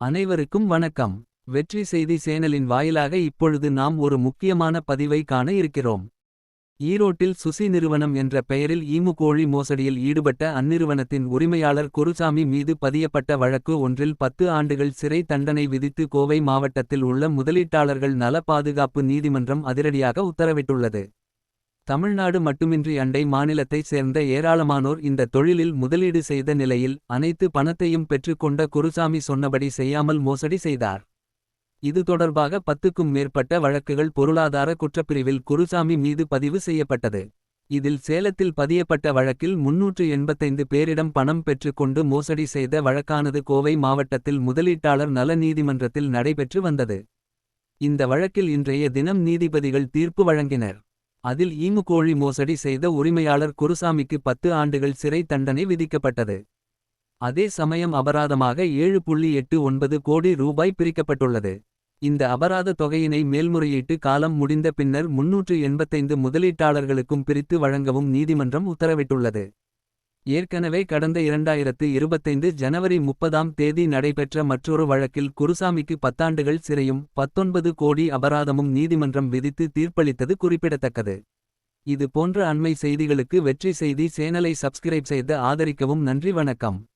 அனைவருக்கும் வணக்கம் வெற்றி செய்தி சேனலின் வாயிலாக இப்பொழுது நாம் ஒரு முக்கியமான பதிவை காண இருக்கிறோம். ஈரோட்டில் சுசி நிறுவனம் என்ற பெயரில் ஈமு கோழி மோசடியில் ஈடுபட்ட அந்நிறுவனத்தின் உரிமையாளர் குருசாமி மீது பதியப்பட்ட வழக்கு ஒன்றில் பத்து ஆண்டுகள் சிறை தண்டனை விதித்து கோவை மாவட்டத்தில் உள்ள முதலீட்டாளர்கள் நல பாதுகாப்பு நீதிமன்றம் அதிரடியாக உத்தரவிட்டுள்ளது. தமிழ்நாடு மட்டுமின்றி அண்டை மாநிலத்தைச் சேர்ந்த ஏராளமானோர் இந்த தொழிலில் முதலீடு செய்த நிலையில் அனைத்து பணத்தையும் பெற்றுக்கொண்ட குருசாமி சொன்னபடி செய்யாமல் மோசடி செய்தார். இது தொடர்பாக பத்துக்கும் மேற்பட்ட வழக்குகள் பொருளாதார குற்றப்பிரிவில் குருசாமி மீது பதிவு செய்யப்பட்டது. இதில் சேலத்தில் பதியப்பட்ட வழக்கில் முன்னூற்று எண்பத்தைந்து பேரிடம் பணம் பெற்றுக்கொண்டு மோசடி செய்த வழக்கானது கோவை மாவட்டத்தில் முதலீட்டாளர் நல நீதிமன்றத்தில் நடைபெற்று வந்தது. இந்த வழக்கில் இன்றைய தினம் நீதிபதிகள் தீர்ப்பு வழங்கினர். அதில் ஈமுகோழி மோசடி செய்த உரிமையாளர் குருசாமிக்கு பத்து ஆண்டுகள் சிறை தண்டனை விதிக்கப்பட்டது. அதே சமயம் அபராதமாக ஏழு புள்ளி எட்டு ஒன்பது கோடி ரூபாய் பிரிக்கப்பட்டுள்ளது. இந்த அபராத தொகையினை மேல்முறையீட்டு காலம் முடிந்த பின்னர் முன்னூற்று எண்பத்தைந்து முதலீட்டாளர்களுக்கும் பிரித்து வழங்கவும் நீதிமன்றம் உத்தரவிட்டுள்ளது. ஏற்கனவே கடந்த இரண்டாயிரத்து இருபத்தைந்து ஜனவரி முப்பதாம் தேதி நடைபெற்ற மற்றொரு வழக்கில் குருசாமிக்கு பத்தாண்டுகள் சிறையும் பத்தொன்பது கோடி அபராதமும் நீதிமன்றம் விதித்து தீர்ப்பளித்தது குறிப்பிடத்தக்கது. இது போன்ற அண்மை செய்திகளுக்கு வெற்றி செய்தி சேனலை சப்ஸ்கிரைப் செய்து ஆதரிக்கவும் நன்றி வணக்கம்.